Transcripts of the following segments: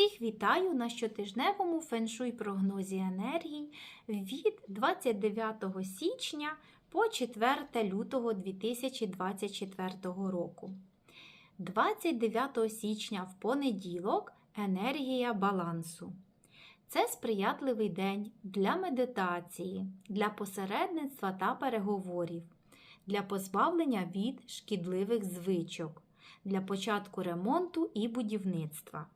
Всіх вітаю на щотижневому феншуй прогнозі енергій від 29 січня по 4 лютого 2024 року. 29 січня в понеділок енергія балансу. Це сприятливий день для медитації, для посередництва та переговорів, для позбавлення від шкідливих звичок, для початку ремонту і будівництва.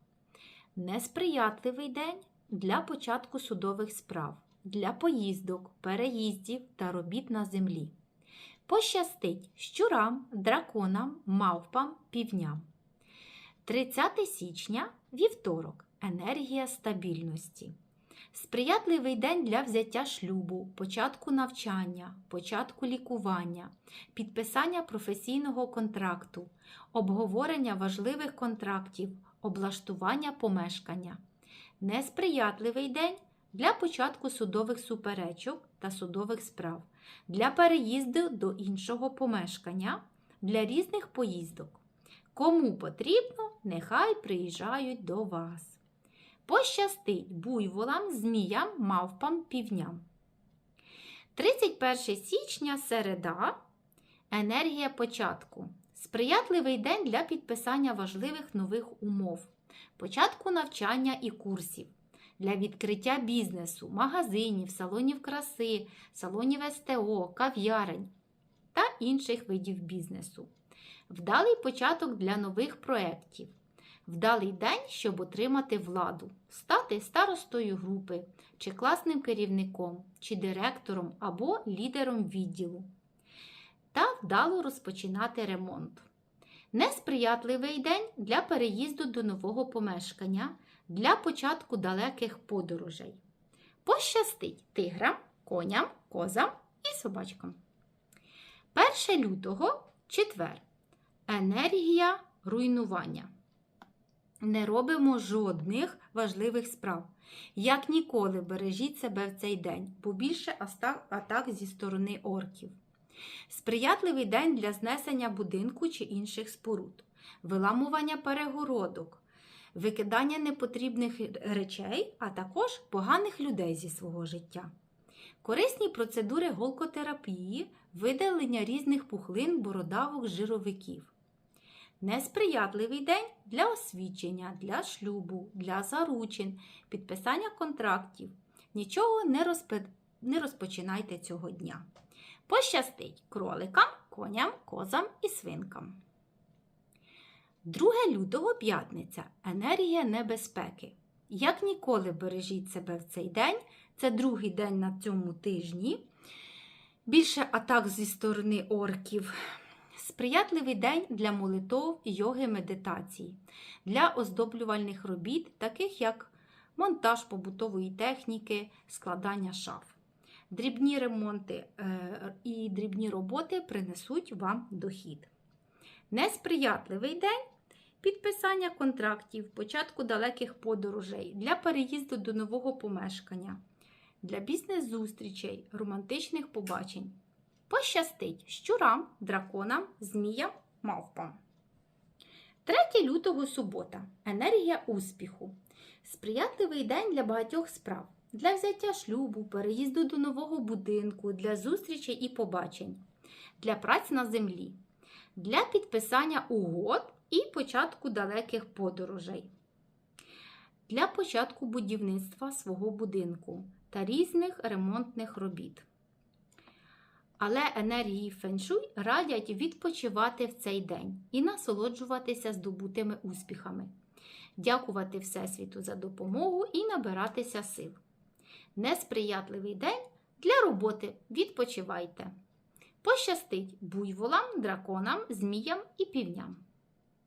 Несприятливий день для початку судових справ, для поїздок, переїздів та робіт на землі. Пощастить щурам, драконам, мавпам, півням. 30 січня вівторок. Енергія стабільності. Сприятливий день для взяття шлюбу, початку навчання, початку лікування, підписання професійного контракту, обговорення важливих контрактів, облаштування помешкання. Несприятливий день для початку судових суперечок та судових справ, для переїзду до іншого помешкання, для різних поїздок. Кому потрібно, нехай приїжджають до вас. Пощастить буйволам, зміям, мавпам, півням. 31 січня середа. Енергія початку. Сприятливий день для підписання важливих нових умов, початку навчання і курсів, для відкриття бізнесу, магазинів, салонів краси, салонів СТО, кав'ярень та інших видів бізнесу. Вдалий початок для нових проєктів. Вдалий день, щоб отримати владу, стати старостою групи, чи класним керівником, чи директором або лідером відділу. Та вдало розпочинати ремонт. Несприятливий день для переїзду до нового помешкання, для початку далеких подорожей. Пощастить тиграм, коням, козам і собачкам. 1 лютого четвер. Енергія руйнування. Не робимо жодних важливих справ. Як ніколи бережіть себе в цей день, бо більше атак зі сторони орків. Сприятливий день для знесення будинку чи інших споруд, виламування перегородок, викидання непотрібних речей, а також поганих людей зі свого життя. Корисні процедури голкотерапії, видалення різних пухлин, бородавок, жировиків. Несприятливий день для освідчення, для шлюбу, для заручин, підписання контрактів. Нічого не розпочинайте цього дня. Пощастить кроликам, коням, козам і свинкам. 2 лютого п'ятниця. Енергія небезпеки. Як ніколи бережіть себе в цей день. Це другий день на цьому тижні. Більше атак зі сторони орків. Сприятливий день для молитов, йоги, медитації, для оздоблювальних робіт, таких як монтаж побутової техніки, складання шаф. Дрібні ремонти е, і дрібні роботи принесуть вам дохід. Несприятливий день підписання контрактів, початку далеких подорожей, для переїзду до нового помешкання, для бізнес-зустрічей, романтичних побачень. Пощастить щурам, драконам, зміям, мавпам. 3 лютого субота. Енергія успіху. Сприятливий день для багатьох справ. Для взяття шлюбу, переїзду до нового будинку, для зустрічей і побачень, для праць на землі, для підписання угод і початку далеких подорожей, для початку будівництва свого будинку та різних ремонтних робіт. Але енергії феншуй радять відпочивати в цей день і насолоджуватися здобутими успіхами, дякувати Всесвіту за допомогу і набиратися сил. Несприятливий день для роботи відпочивайте. Пощастить буйволам, драконам, зміям і півням.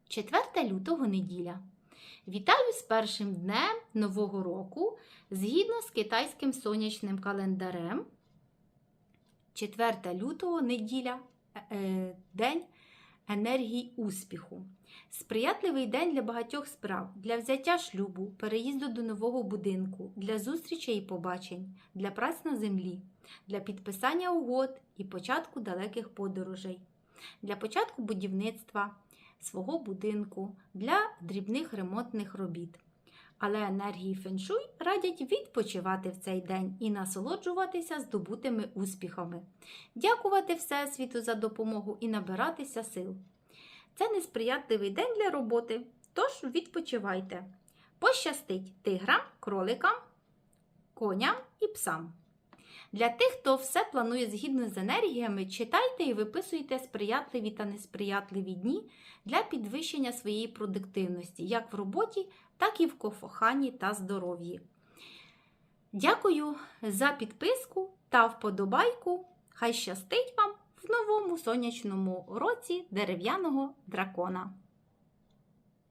4 лютого неділя. Вітаю з першим днем Нового року згідно з китайським сонячним календарем. 4 лютого неділя е, день енергії успіху. Сприятливий день для багатьох справ, для взяття шлюбу, переїзду до нового будинку, для зустрічей і побачень, для праць на землі, для підписання угод і початку далеких подорожей, для початку будівництва свого будинку, для дрібних ремонтних робіт. Але енергії феншуй радять відпочивати в цей день і насолоджуватися здобутими успіхами, дякувати Всесвіту за допомогу і набиратися сил. Це несприятливий день для роботи, тож відпочивайте. Пощастить тиграм, кроликам, коням і псам. Для тих, хто все планує згідно з енергіями, читайте і виписуйте сприятливі та несприятливі дні для підвищення своєї продуктивності, як в роботі, так і в коханні та здоров'ї. Дякую за підписку та вподобайку. Хай щастить вам в новому сонячному році дерев'яного дракона.